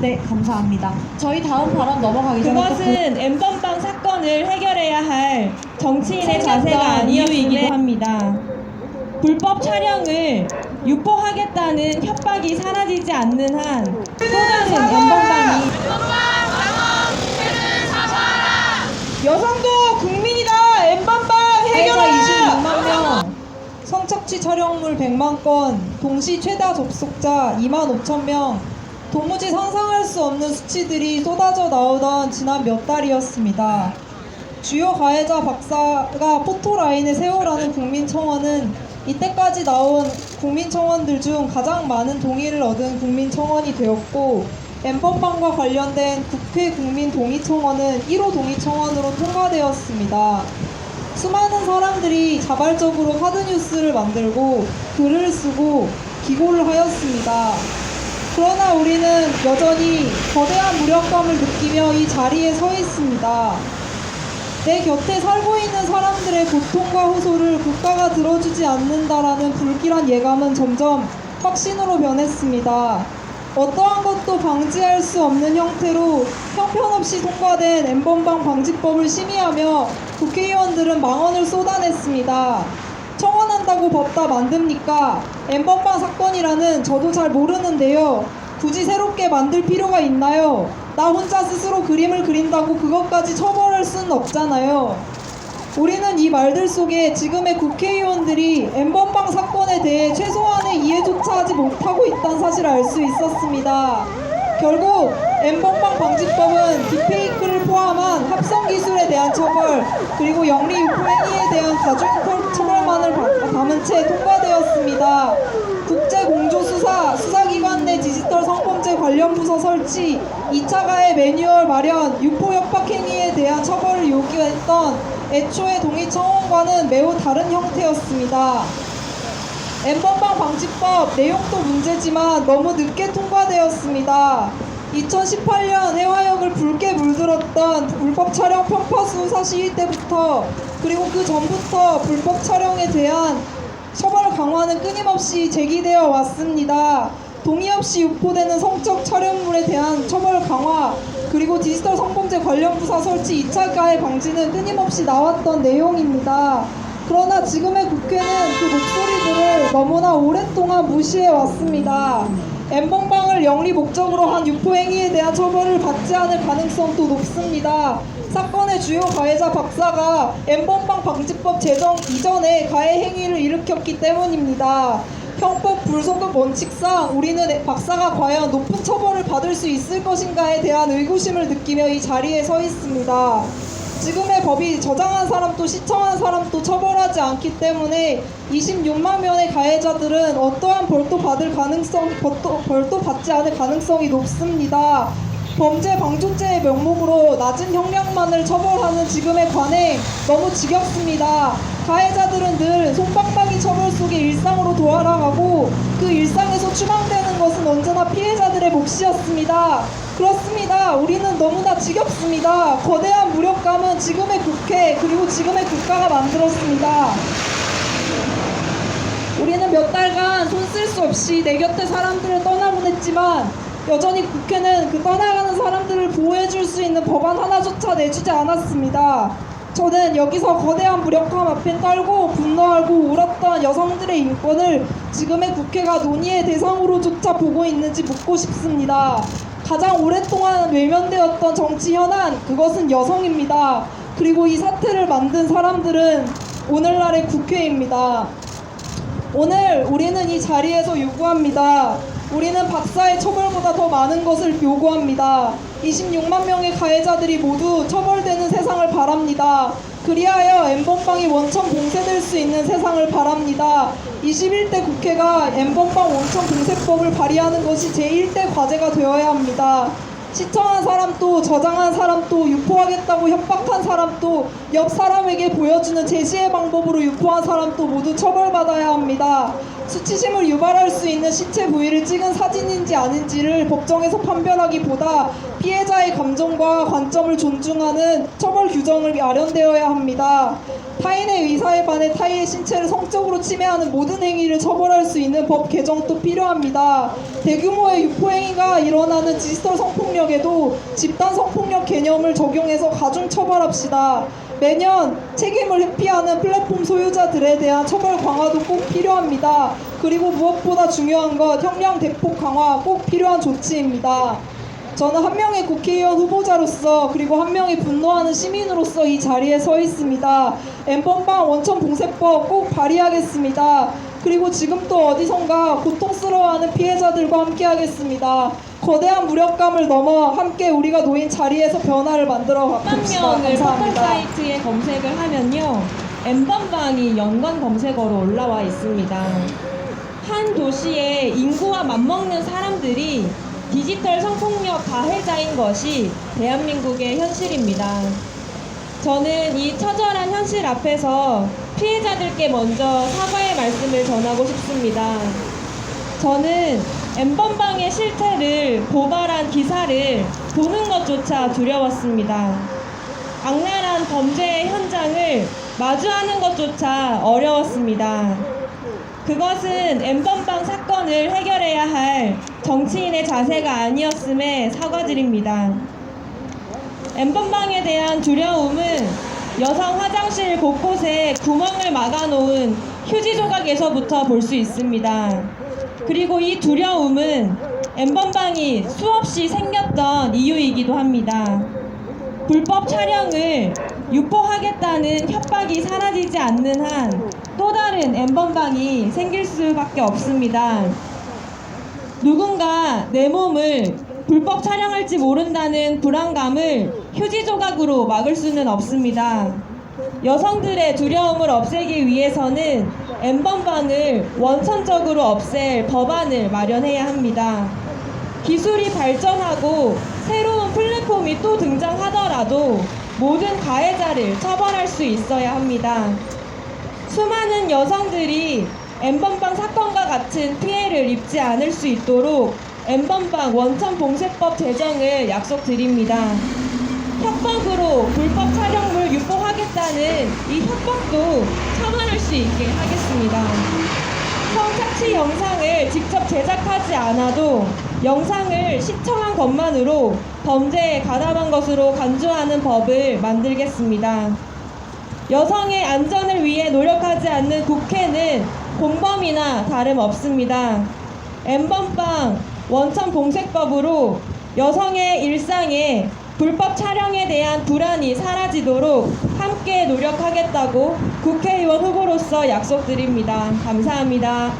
네, 감사합니다. 저희 다음 발언 넘어가기 전에 또 그것은 엠번방 사건을 해결해야 할 정치인의 자세가 아니었기도 이유이기도 합니다. 불법 촬영을 유포하겠다는 협박이 사라지지 않는 한또 다른 엠번방이 여성도 국민이다 엠번방 해결 해결하라 26만 명. 성착취 촬영물 100만 건 동시 최다 접속자 2만 5천 명 도무지 상상할 수 없는 수치들이 쏟아져 나오던 지난 몇 달이었습니다. 주요 가해자 박사가 포토라인에 세워라는 국민청원은 이때까지 나온 국민청원들 중 가장 많은 동의를 얻은 국민청원이 되었고 엠번방과 관련된 국회 국민동의청원은 1호 동의청원으로 통과되었습니다. 수많은 사람들이 자발적으로 카드뉴스를 만들고 글을 쓰고 기고를 하였습니다. 그러나 우리는 여전히 거대한 무력감을 느끼며 이 자리에 서 있습니다. 내 곁에 살고 있는 사람들의 고통과 호소를 국가가 들어주지 않는다라는 불길한 예감은 점점 확신으로 변했습니다. 어떠한 것도 방지할 수 없는 형태로 형편없이 통과된 엠번방 방지법을 심의하며 국회의원들은 망언을 쏟아냈습니다. 청원한다고 법다 만듭니까? 엠번방 사건이라는 저도 잘 모르는데요. 굳이 새롭게 만들 필요가 있나요? 나 혼자 스스로 그림을 그린다고 그것까지 처벌할 수는 없잖아요. 우리는 이 말들 속에 지금의 국회의원들이 엠번방 사건에 대해 최소한의 이해조차 하지 못하고 있다는 사실을 알 수 있었습니다. 결국 엠번방 방지법은 딥페이크를 포함한 합성 기술에 대한 처벌 그리고 영리 유포 행위에 대한 가중 처벌만을 바- 담은 채 통과되었습니다. 국제 공조 수사 수사기관 내 디지털 성범죄 관련 부서 설치 2차 가해 매뉴얼 마련 유포 협박 행위에 대한 처벌을 요구했던 애초의 동의 청원과는 매우 다른 형태였습니다. 엠번방 방지법 내용도 문제지만 너무 늦게 통과되었습니다. 2018년 해화역을 붉게 물들었던 불법 촬영 편파수 사 시위 때부터 그리고 그 전부터 불법 촬영에 대한 처벌 강화는 끊임없이 제기되어 왔습니다. 동의 없이 유포되는 성적 촬영물에 대한 처벌 강화 그리고 디지털 성범죄 관련 부사 설치 2차 가해 방지는 끊임없이 나왔던 내용입니다. 그러나 지금의 국회는 그 목소리들을 너무나 오랫동안 무시해 왔습니다. 엠번방을 영리 목적으로 한 유포 행위에 대한 처벌을 받지 않을 가능성도 높습니다. 사건의 주요 가해자 박사가 엠번방 방지법 제정 이전에 가해 행위를 일으켰기 때문입니다. 형법 불소급 원칙상 우리는 박사가 과연 높은 처벌을 받을 수 있을 것인가에 대한 의구심을 느끼며 이 자리에 서 있습니다. 지금의 법이 저장한 사람도 시청한 사람도 처벌하지 않기 때문에 26만 명의 가해자들은 어떠한 벌도 받을 가능성, 벌도, 벌도 받지 않을 가능성이 높습니다. 범죄 방조죄의 명목으로 낮은 형량만을 처벌하는 지금의 관행 너무 지겹습니다. 가해자들은 늘 솜방망이 처벌 속에 일상으로 돌아가고 그 일상에서 추방되는 것은 언제나 피해자들의 몫이었습니다. 그렇습니다. 우리는 너무나 지겹습니다. 거대한 무력감은 지금의 국회 그리고 지금의 국가가 만들었습니다. 우리는 몇 달간 손 쓸 수 없이 내 곁에 사람들을 떠나보냈지만 여전히 국회는 그 떠나가는 사람들을 보호해줄 수 있는 법안 하나조차 내주지 않았습니다. 저는 여기서 거대한 무력감 앞에 떨고 분노하고 울었던 여성들의 인권을 지금의 국회가 논의의 대상으로조차 보고 있는지 묻고 싶습니다. 가장 오랫동안 외면되었던 정치 현안, 그것은 여성입니다. 그리고 이 사태를 만든 사람들은 오늘날의 국회입니다. 오늘 우리는 이 자리에서 요구합니다. 우리는 박사의 처벌보다 더 많은 것을 요구합니다. 26만 명의 가해자들이 모두 처벌되는 세상을 바랍니다. 그리하여 엠번방이 원천 봉쇄될 수 있는 세상을 바랍니다. 21대 국회가 엠번방 원천 봉쇄법을 발의하는 것이 제1대 과제가 되어야 합니다. 시청한 사람도 저장한 사람도 유포하겠다고 협박한 사람도 옆 사람에게 보여주는 제시의 방법으로 유포한 사람도 모두 처벌받아야 합니다. 수치심을 유발할 수 있는 시체 부위를 찍은 사진인지 아닌지를 법정에서 판별하기보다 피해자의 감정과 관점을 존중하는 처벌 규정을 마련되어야 합니다. 타인의 의사에 반해 타인의 신체를 성적으로 침해하는 모든 행위를 처벌할 수 있는 법 개정도 필요합니다. 대규모의 유포 행위가 일어나는 디지털 성폭력에도 집단 성폭력 개념을 적용해서 가중 처벌합시다. 매년 책임을 회피하는 플랫폼 소유자들에 대한 처벌 강화도 꼭 필요합니다. 그리고 무엇보다 중요한 것 형량 대폭 강화 꼭 필요한 조치입니다. 저는 한 명의 국회의원 후보자로서 그리고 한 명의 분노하는 시민으로서 이 자리에 서 있습니다. 엠번방 원천 봉쇄법 꼭 발의하겠습니다. 그리고 지금 또 어디선가 고통스러워하는 피해자들과 함께하겠습니다. 거대한 무력감을 넘어 함께 우리가 놓인 자리에서 변화를 만들어 갑시다. 엠번방을 포털 감사합니다. 사이트에 검색을 하면요. 엠번방이 연관 검색어로 올라와 있습니다. 한 도시의 인구와 맞먹는 사람들이 디지털 성폭력 가해자인 것이 대한민국의 현실입니다. 저는 이 처절한 현실 앞에서 피해자들께 먼저 사과의 말씀을 전하고 싶습니다. 저는 엠번방의 실태를 고발한 기사를 보는 것조차 두려웠습니다. 악랄한 범죄의 현장을 마주하는 것조차 어려웠습니다. 그것은 엠번방 사건을 해결해야 할 정치인의 자세가 아니었음에 사과드립니다. 엠번방에 대한 두려움은 여성 화장실 곳곳에 구멍을 막아놓은 휴지 조각에서부터 볼 수 있습니다. 그리고 이 두려움은 엠번방이 수없이 생겼던 이유이기도 합니다. 불법 촬영을 유포하겠다는 협박이 사라지지 않는 한 또 다른 엠번방이 생길 수밖에 없습니다. 누군가 내 몸을 불법 촬영할지 모른다는 불안감을 휴지 조각으로 막을 수는 없습니다. 여성들의 두려움을 없애기 위해서는 엠번방을 원천적으로 없앨 법안을 마련해야 합니다. 기술이 발전하고 새로운 플랫폼이 또 등장하더라도 모든 가해자를 처벌할 수 있어야 합니다. 수많은 여성들이 엠번방 사건과 같은 피해를 입지 않을 수 있도록 엠번방 원천 봉쇄법 제정을 약속드립니다. 협박으로 불법 촬영물 유포하겠다는 이 협박도 처벌할 수 있게 하겠습니다. 성착취 영상을 직접 제작하지 않아도 영상을 시청한 것만으로 범죄에 가담한 것으로 간주하는 법을 만들겠습니다. 여성의 안전을 위해 노력하지 않는 국회는 공범이나 다름없습니다. 엠번방 원천 봉쇄법으로 여성의 일상에 불법 촬영에 대한 불안이 사라지도록 함께 노력하겠다고 국회의원 후보로서 약속드립니다. 감사합니다.